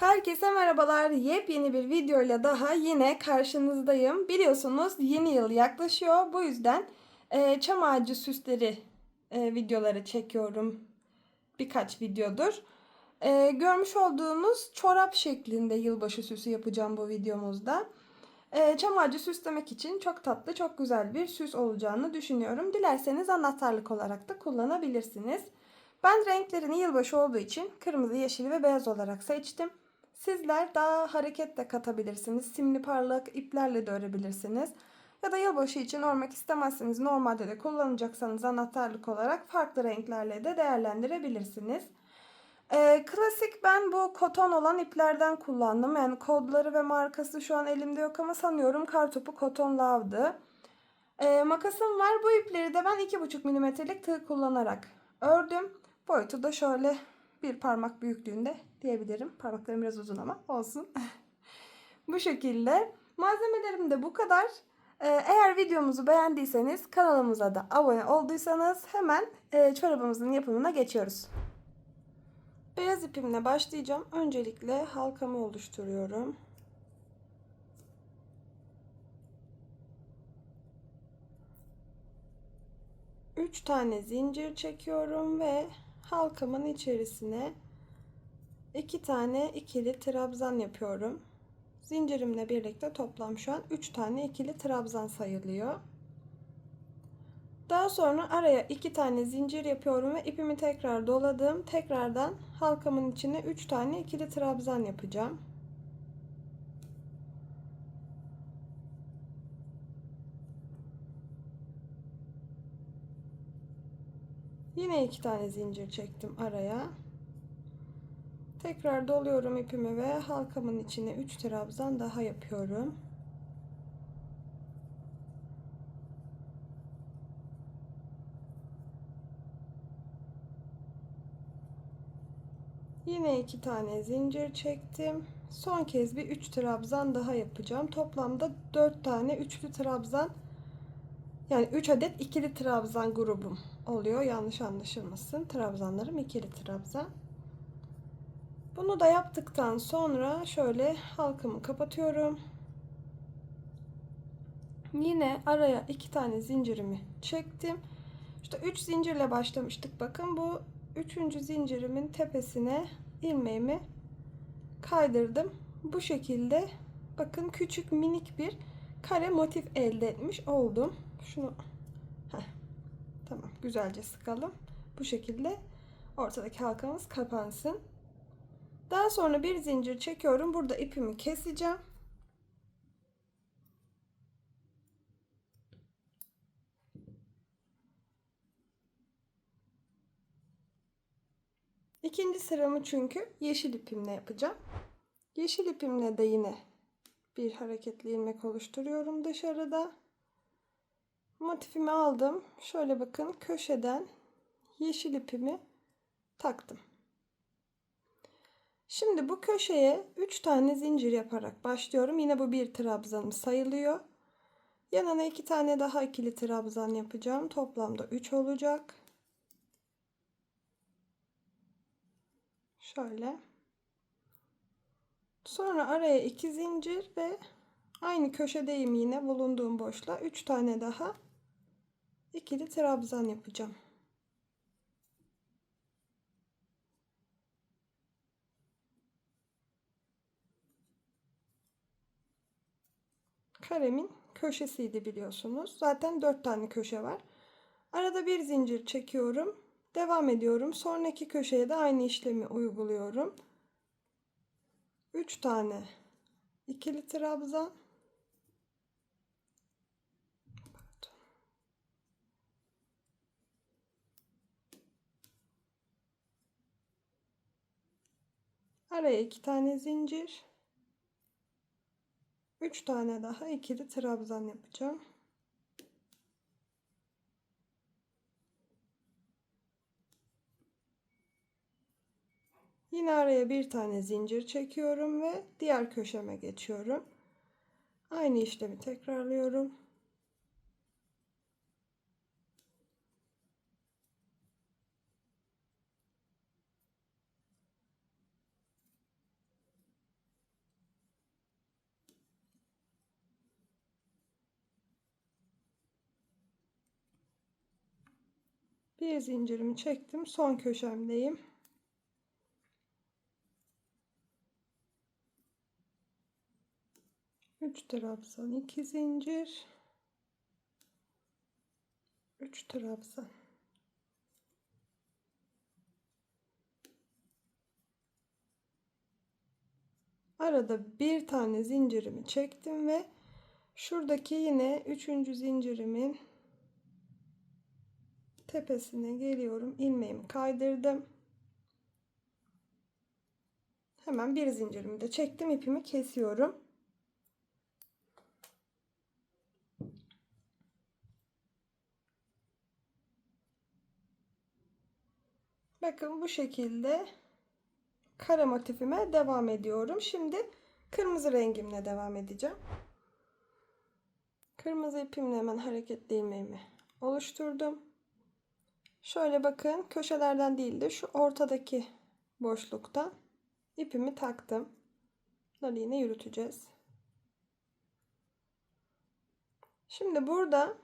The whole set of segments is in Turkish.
Herkese merhabalar. Yepyeni bir videoyla daha yine karşınızdayım. Biliyorsunuz yeni yıl yaklaşıyor. Bu yüzden e, çam ağacı süsleri e, videoları çekiyorum. Birkaç videodur. E, görmüş olduğunuz çorap şeklinde yılbaşı süsü yapacağım bu videomuzda. E, çam ağacı süslemek için çok tatlı, çok güzel bir süs olacağını düşünüyorum. Dilerseniz anahtarlık olarak da kullanabilirsiniz. Ben renklerini yılbaşı olduğu için kırmızı, yeşil ve beyaz olarak seçtim. Sizler daha hareket de katabilirsiniz. Simli parlak iplerle de örebilirsiniz. Ya da yılbaşı için örmek istemezseniz normalde de kullanacaksanız anahtarlık olarak farklı renklerle de değerlendirebilirsiniz. Ee, klasik ben bu koton olan iplerden kullandım. Yani kodları ve markası şu an elimde yok ama sanıyorum kartopu koton lavdı. Ee, makasım var. Bu ipleri de ben 2,5 milimetrelik tığ kullanarak ördüm. Boyutu da şöyle bir parmak büyüklüğünde diyebilirim. Parmaklarım biraz uzun ama olsun. bu şekilde. Malzemelerim de bu kadar. Ee, eğer videomuzu beğendiyseniz kanalımıza da abone olduysanız hemen e, çorabımızın yapımına geçiyoruz. Beyaz ipimle başlayacağım. Öncelikle halkamı oluşturuyorum. Üç tane zincir çekiyorum ve halkamın içerisine iki tane ikili trabzan yapıyorum. Zincirimle birlikte toplam şu an 3 tane ikili trabzan sayılıyor. Daha sonra araya iki tane zincir yapıyorum ve ipimi tekrar doladım. Tekrardan halkamın içine 3 tane ikili trabzan yapacağım. Yine iki tane zincir çektim araya. Tekrar doluyorum ipimi ve halkamın içine 3 trabzan daha yapıyorum. Yine iki tane zincir çektim. Son kez bir 3 trabzan daha yapacağım. Toplamda 4 tane üçlü trabzan yani 3 adet ikili trabzan grubum oluyor. Yanlış anlaşılmasın. Trabzanlarım ikili trabzan. Bunu da yaptıktan sonra şöyle halkamı kapatıyorum. Yine araya iki tane zincirimi çektim. İşte 3 zincirle başlamıştık. Bakın bu üçüncü zincirimin tepesine ilmeğimi kaydırdım. Bu şekilde bakın küçük minik bir kare motif elde etmiş oldum. Şunu tamam güzelce sıkalım. Bu şekilde ortadaki halkamız kapansın. Daha sonra bir zincir çekiyorum. Burada ipimi keseceğim. İkinci sıramı çünkü yeşil ipimle yapacağım. Yeşil ipimle de yine bir hareketli ilmek oluşturuyorum dışarıda. Motifimi aldım. Şöyle bakın köşeden yeşil ipimi taktım. Şimdi bu köşeye 3 tane zincir yaparak başlıyorum. Yine bu bir trabzanım sayılıyor. Yanına 2 tane daha ikili trabzan yapacağım. Toplamda 3 olacak. Şöyle. Sonra araya 2 zincir ve aynı köşedeyim yine bulunduğum boşluğa 3 tane daha ikili trabzan yapacağım. karemin köşesiydi biliyorsunuz. Zaten 4 tane köşe var. Arada bir zincir çekiyorum. Devam ediyorum. Sonraki köşeye de aynı işlemi uyguluyorum. 3 tane ikili trabzan. Araya iki tane zincir. 3 tane daha ikili trabzan yapacağım. Yine araya bir tane zincir çekiyorum ve diğer köşeme geçiyorum. Aynı işlemi tekrarlıyorum. Bir zincirimi çektim. Son köşemdeyim. Üç trabzan, iki zincir. Üç trabzan. Arada bir tane zincirimi çektim ve şuradaki yine üçüncü zincirimin tepesine geliyorum. ilmeğimi kaydırdım. Hemen bir zincirimi de çektim. ipimi kesiyorum. Bakın bu şekilde kare motifime devam ediyorum. Şimdi kırmızı rengimle devam edeceğim. Kırmızı ipimle hemen hareketli ilmeğimi oluşturdum. Şöyle bakın köşelerden değil de şu ortadaki boşluktan ipimi taktım. Bunları yine yürüteceğiz. Şimdi burada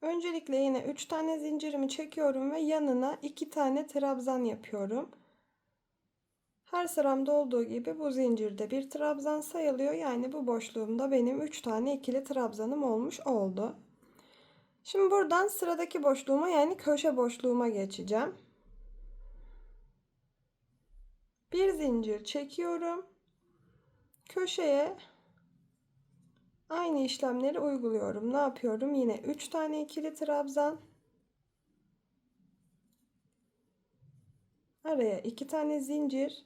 öncelikle yine 3 tane zincirimi çekiyorum ve yanına 2 tane trabzan yapıyorum. Her sıramda olduğu gibi bu zincirde bir trabzan sayılıyor. Yani bu boşluğumda benim 3 tane ikili trabzanım olmuş oldu. Şimdi buradan sıradaki boşluğuma yani köşe boşluğuma geçeceğim. Bir zincir çekiyorum. Köşeye aynı işlemleri uyguluyorum. Ne yapıyorum? Yine 3 tane ikili trabzan. Araya 2 tane zincir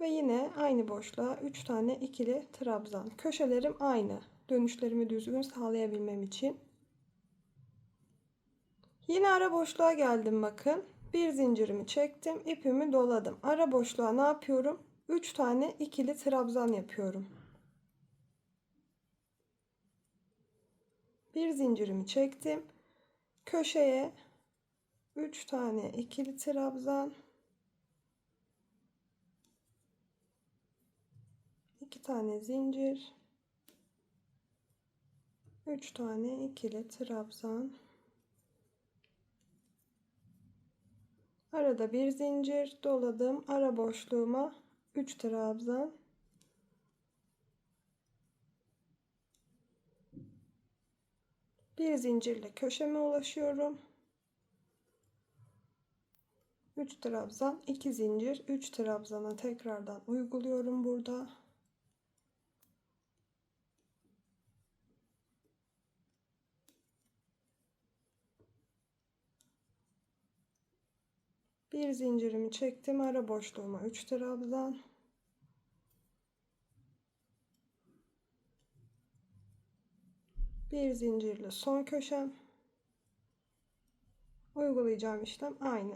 ve yine aynı boşluğa 3 tane ikili trabzan. Köşelerim aynı. Dönüşlerimi düzgün sağlayabilmem için. Yine ara boşluğa geldim bakın. Bir zincirimi çektim. ipimi doladım. Ara boşluğa ne yapıyorum? 3 tane ikili trabzan yapıyorum. Bir zincirimi çektim. Köşeye 3 tane ikili trabzan 2 tane zincir 3 tane ikili trabzan arada bir zincir doladım. Ara boşluğuma 3 trabzan. Bir zincirle köşeme ulaşıyorum. 3 trabzan 2 zincir. 3 trabzana tekrardan uyguluyorum burada bir zincirimi çektim ara boşluğuma 3 trabzan bir zincirle son köşem. Uygulayacağım işlem aynı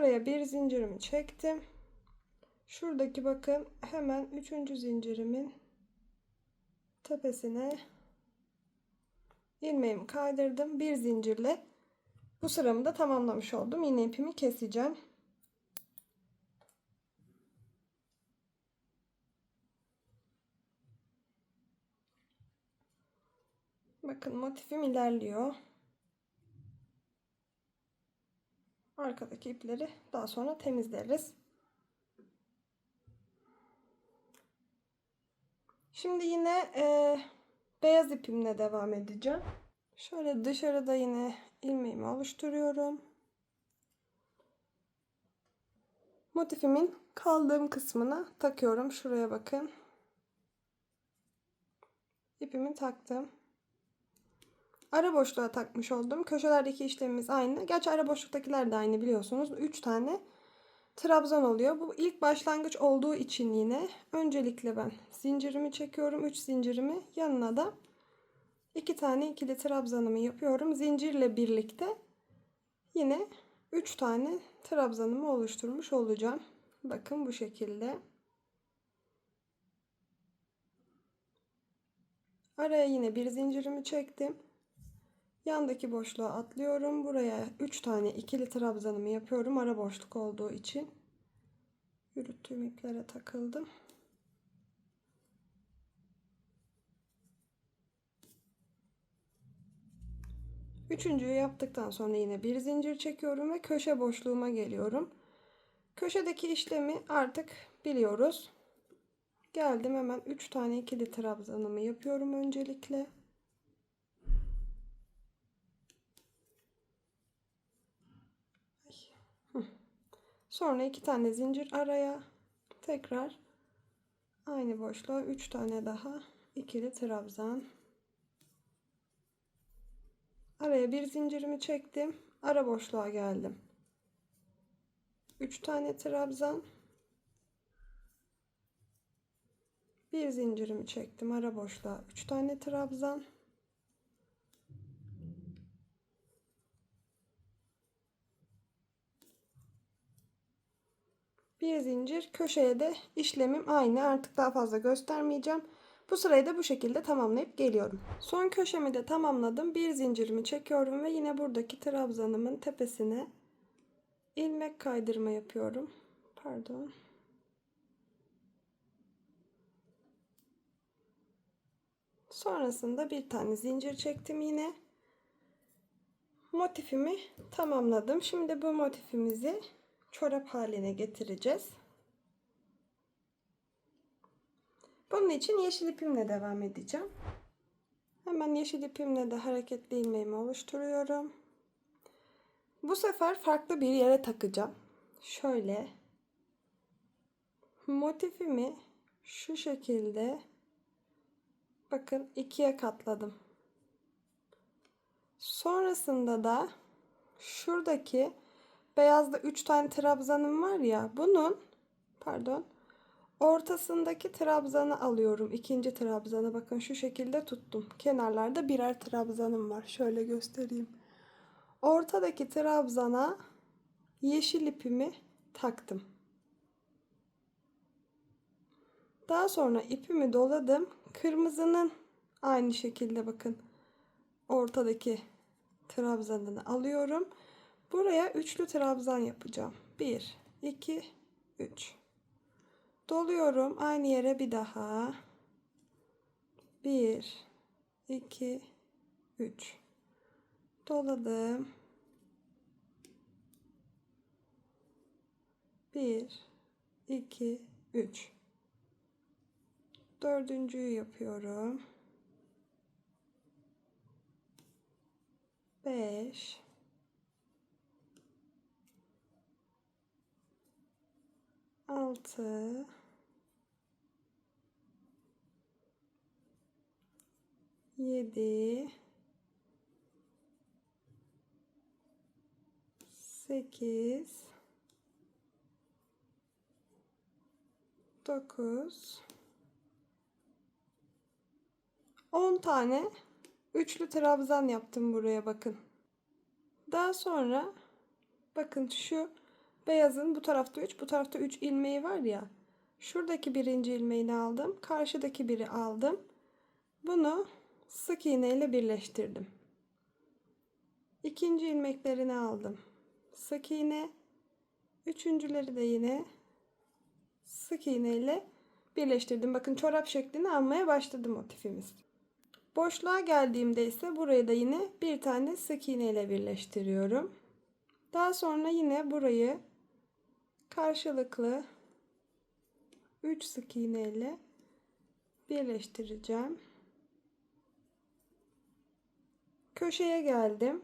Araya bir zincirimi çektim. Şuradaki bakın hemen üçüncü zincirimin tepesine ilmeğimi kaydırdım. Bir zincirle bu sıramı da tamamlamış oldum. Yine ipimi keseceğim. Bakın motifim ilerliyor. Arkadaki ipleri daha sonra temizleriz. Şimdi yine e, beyaz ipimle devam edeceğim. Şöyle dışarıda yine ilmeğimi oluşturuyorum. Motifimin kaldığım kısmına takıyorum. Şuraya bakın. İpimi taktım. Ara boşluğa takmış oldum. Köşelerdeki işlemimiz aynı. Gerçi ara boşluktakiler de aynı biliyorsunuz. 3 tane trabzan oluyor. Bu ilk başlangıç olduğu için yine öncelikle ben zincirimi çekiyorum. 3 zincirimi yanına da 2 tane ikili trabzanımı yapıyorum. Zincirle birlikte yine 3 tane trabzanımı oluşturmuş olacağım. Bakın bu şekilde. Araya yine bir zincirimi çektim. Yandaki boşluğa atlıyorum. Buraya 3 tane ikili trabzanımı yapıyorum. Ara boşluk olduğu için. Yürüttüğüm iplere takıldım. Üçüncüyü yaptıktan sonra yine bir zincir çekiyorum ve köşe boşluğuma geliyorum. Köşedeki işlemi artık biliyoruz. Geldim hemen 3 tane ikili trabzanımı yapıyorum öncelikle. Sonra iki tane zincir araya tekrar aynı boşluğa 3 tane daha ikili trabzan. Araya bir zincirimi çektim. Ara boşluğa geldim. 3 tane trabzan. Bir zincirimi çektim. Ara boşluğa 3 tane trabzan. Bir zincir köşeye de işlemim aynı. Artık daha fazla göstermeyeceğim. Bu sırayı da bu şekilde tamamlayıp geliyorum. Son köşemi de tamamladım. Bir zincirimi çekiyorum ve yine buradaki trabzanımın tepesine ilmek kaydırma yapıyorum. Pardon. Sonrasında bir tane zincir çektim yine. Motifimi tamamladım. Şimdi bu motifimizi çorap haline getireceğiz. Bunun için yeşil ipimle devam edeceğim. Hemen yeşil ipimle de hareketli ilmeğimi oluşturuyorum. Bu sefer farklı bir yere takacağım. Şöyle motifimi şu şekilde bakın ikiye katladım. Sonrasında da şuradaki beyazda 3 tane trabzanım var ya bunun pardon ortasındaki trabzanı alıyorum. ikinci trabzanı bakın şu şekilde tuttum. Kenarlarda birer trabzanım var. Şöyle göstereyim. Ortadaki trabzana yeşil ipimi taktım. Daha sonra ipimi doladım. Kırmızının aynı şekilde bakın ortadaki trabzanını alıyorum. Buraya üçlü trabzan yapacağım. 1 2 3 Doluyorum aynı yere bir daha. 1 2 3 Doladım. 1 2 3 Dördüncüyü yapıyorum. 5 6 7 8 9 10 tane üçlü trabzan yaptım buraya bakın. Daha sonra bakın şu beyazın bu tarafta 3 bu tarafta 3 ilmeği var ya. Şuradaki birinci ilmeğini aldım. Karşıdaki biri aldım. Bunu sık iğne ile birleştirdim. İkinci ilmeklerini aldım. Sık iğne. Üçüncüleri de yine sık iğne ile birleştirdim. Bakın çorap şeklini almaya başladı motifimiz. Boşluğa geldiğimde ise burayı da yine bir tane sık iğne ile birleştiriyorum. Daha sonra yine burayı karşılıklı 3 sık iğne ile birleştireceğim. Köşeye geldim.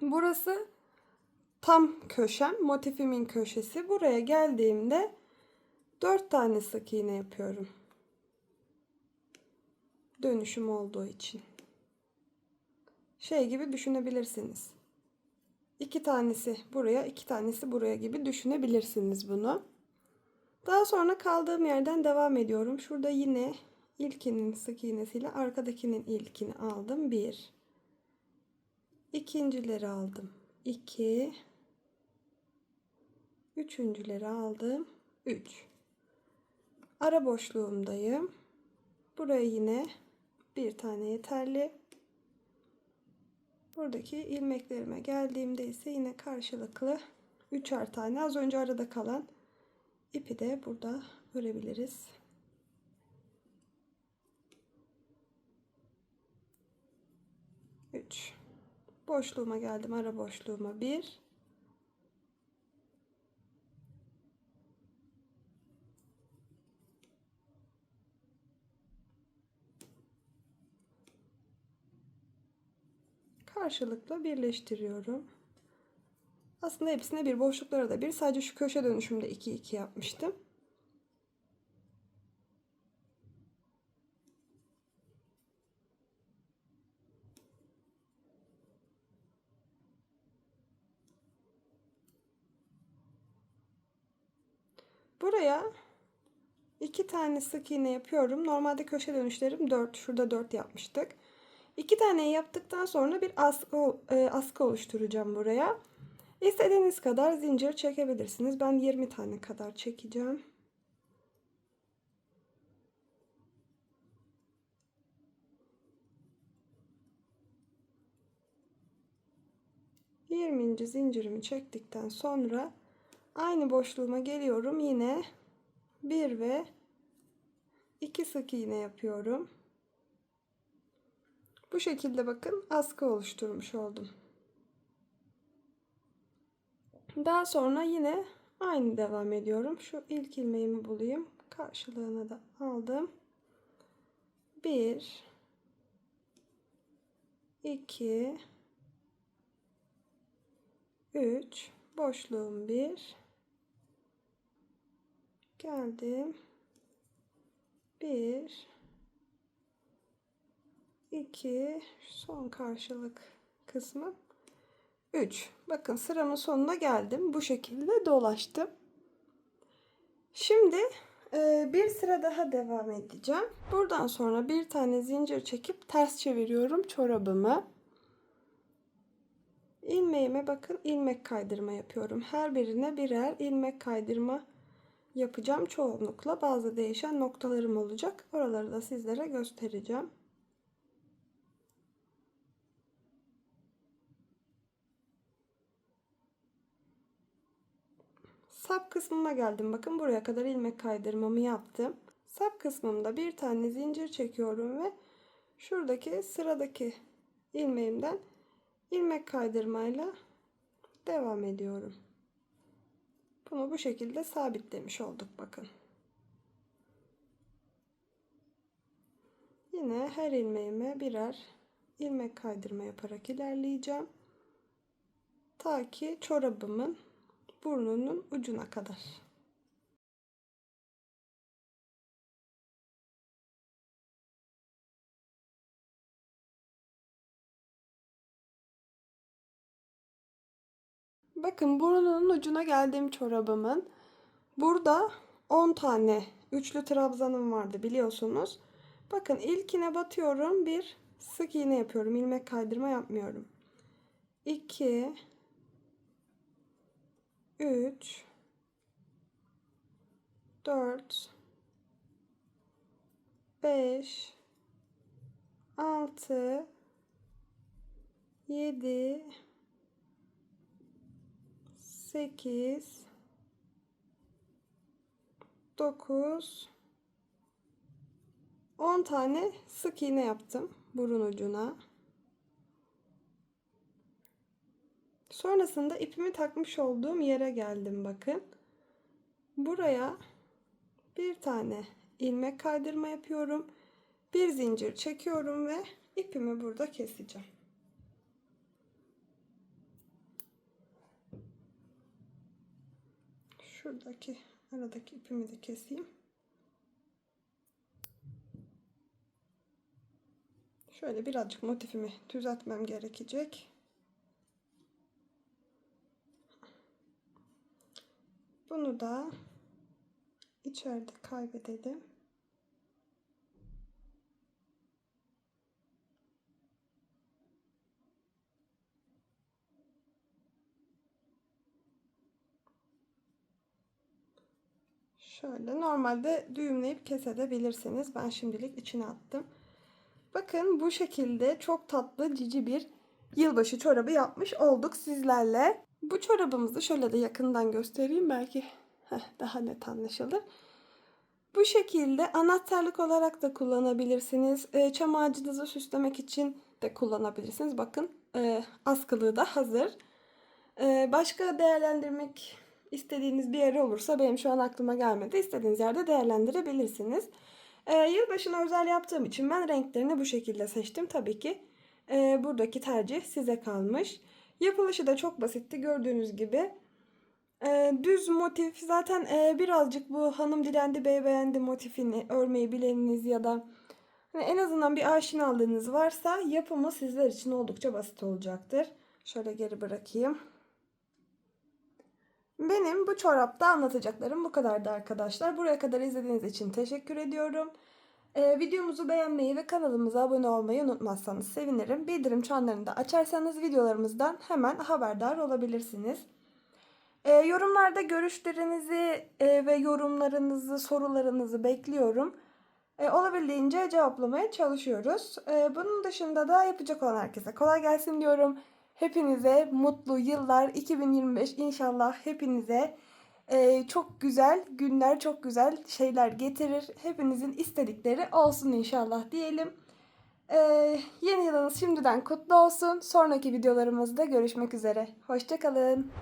Burası tam köşem, motifimin köşesi. Buraya geldiğimde 4 tane sık iğne yapıyorum. Dönüşüm olduğu için. Şey gibi düşünebilirsiniz. İki tanesi buraya, iki tanesi buraya gibi düşünebilirsiniz bunu. Daha sonra kaldığım yerden devam ediyorum. Şurada yine ilkinin sık iğnesiyle arkadakinin ilkini aldım. Bir. İkincileri aldım. İki. Üçüncüleri aldım. Üç. Ara boşluğumdayım. Buraya yine bir tane yeterli. Buradaki ilmeklerime geldiğimde ise yine karşılıklı üçer tane az önce arada kalan ipi de burada örebiliriz. Üç. Boşluğuma geldim. Ara boşluğuma bir. Karşılıklı birleştiriyorum. Aslında hepsine bir boşluklara da bir sadece şu köşe dönüşümde 2 2 yapmıştım. Buraya iki tane sık iğne yapıyorum. Normalde köşe dönüşlerim 4. Şurada 4 yapmıştık. İki tane yaptıktan sonra bir askı, e, askı oluşturacağım buraya. İstediğiniz kadar zincir çekebilirsiniz. Ben 20 tane kadar çekeceğim. Yirminci zincirimi çektikten sonra aynı boşluğuma geliyorum. Yine bir ve iki sık iğne yapıyorum. Bu şekilde bakın askı oluşturmuş oldum. Daha sonra yine aynı devam ediyorum. Şu ilk ilmeğimi bulayım. Karşılığını da aldım. 1 2 3 boşluğum 1 geldim 1 2 son karşılık kısmı. 3 bakın sıramın sonuna geldim. Bu şekilde dolaştım. Şimdi e, bir sıra daha devam edeceğim. Buradan sonra bir tane zincir çekip ters çeviriyorum çorabımı. İlmeğime bakın ilmek kaydırma yapıyorum. Her birine birer ilmek kaydırma yapacağım. Çoğunlukla bazı değişen noktalarım olacak. Oraları da sizlere göstereceğim Sap kısmına geldim. Bakın buraya kadar ilmek kaydırmamı yaptım. Sap kısmımda bir tane zincir çekiyorum ve şuradaki sıradaki ilmeğimden ilmek kaydırmayla devam ediyorum. Bunu bu şekilde sabitlemiş olduk bakın. Yine her ilmeğime birer ilmek kaydırma yaparak ilerleyeceğim. Ta ki çorabımın burnunun ucuna kadar. Bakın burnunun ucuna geldiğim çorabımın burada 10 tane üçlü trabzanım vardı biliyorsunuz. Bakın ilkine batıyorum bir sık iğne yapıyorum ilmek kaydırma yapmıyorum. 2 3 4 5 6 7 8 9 10 tane sık iğne yaptım burun ucuna. Sonrasında ipimi takmış olduğum yere geldim bakın. Buraya bir tane ilmek kaydırma yapıyorum. Bir zincir çekiyorum ve ipimi burada keseceğim. Şuradaki aradaki ipimi de keseyim. Şöyle birazcık motifimi düzeltmem gerekecek. Bunu da içeride kaybedelim. Şöyle normalde düğümleyip kesebilirsiniz. Ben şimdilik içine attım. Bakın bu şekilde çok tatlı cici bir yılbaşı çorabı yapmış olduk sizlerle. Bu çorabımızı şöyle de yakından göstereyim belki heh, daha net anlaşılır. Bu şekilde anahtarlık olarak da kullanabilirsiniz. E, çam ağacınızı süslemek için de kullanabilirsiniz. Bakın e, askılığı da hazır. E, başka değerlendirmek istediğiniz bir yer olursa benim şu an aklıma gelmedi. İstediğiniz yerde değerlendirebilirsiniz. E, yılbaşına özel yaptığım için ben renklerini bu şekilde seçtim. Tabii ki e, buradaki tercih size kalmış. Yapılışı da çok basitti gördüğünüz gibi. E, düz motif zaten e, birazcık bu hanım dilendi bey beğendi motifini örmeyi bileniniz ya da hani en azından bir aşinalığınız varsa yapımı sizler için oldukça basit olacaktır. Şöyle geri bırakayım. Benim bu çorapta anlatacaklarım bu kadardı arkadaşlar. Buraya kadar izlediğiniz için teşekkür ediyorum. Ee, videomuzu beğenmeyi ve kanalımıza abone olmayı unutmazsanız sevinirim. Bildirim çanlarını da açarsanız videolarımızdan hemen haberdar olabilirsiniz. Ee, yorumlarda görüşlerinizi e, ve yorumlarınızı, sorularınızı bekliyorum. E, olabildiğince cevaplamaya çalışıyoruz. E, bunun dışında da yapacak olan herkese kolay gelsin diyorum. Hepinize mutlu yıllar 2025 inşallah hepinize e, çok güzel günler, çok güzel şeyler getirir. Hepinizin istedikleri olsun inşallah diyelim. E, yeni yılınız şimdiden kutlu olsun. Sonraki videolarımızda görüşmek üzere. Hoşçakalın.